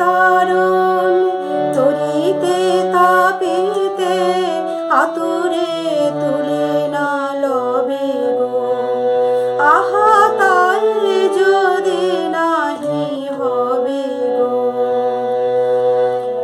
তারণ তরিতে তাপিতে আতুরে তুলে না লবে গো। আহা, তাল যদি নাহি হবে গো।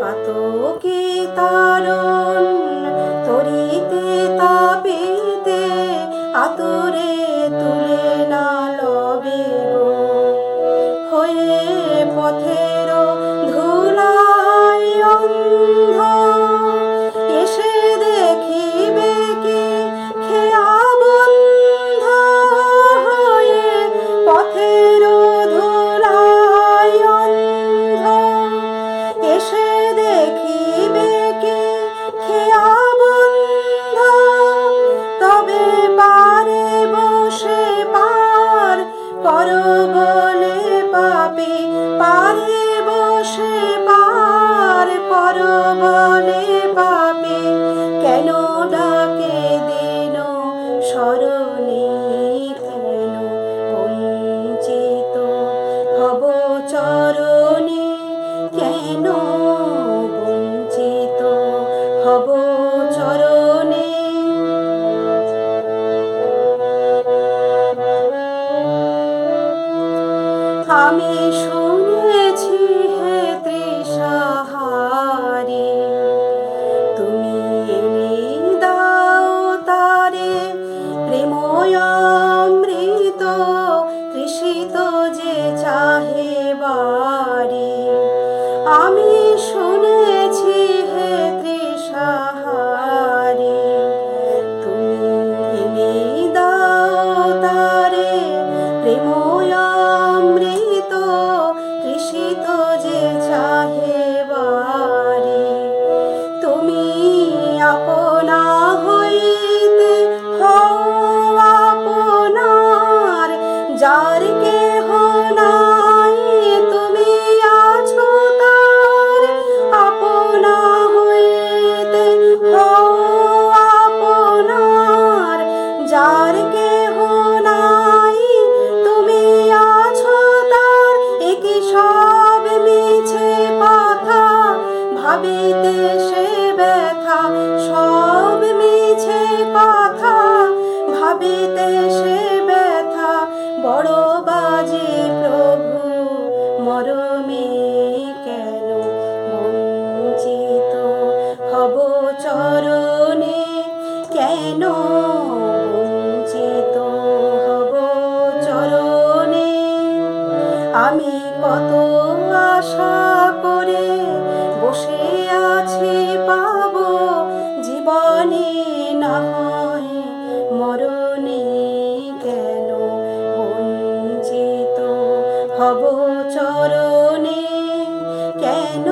পাতকে তারণ পারে বসে অমৃত কৃষিত যে চা বিদেশ ভব চরণে কেন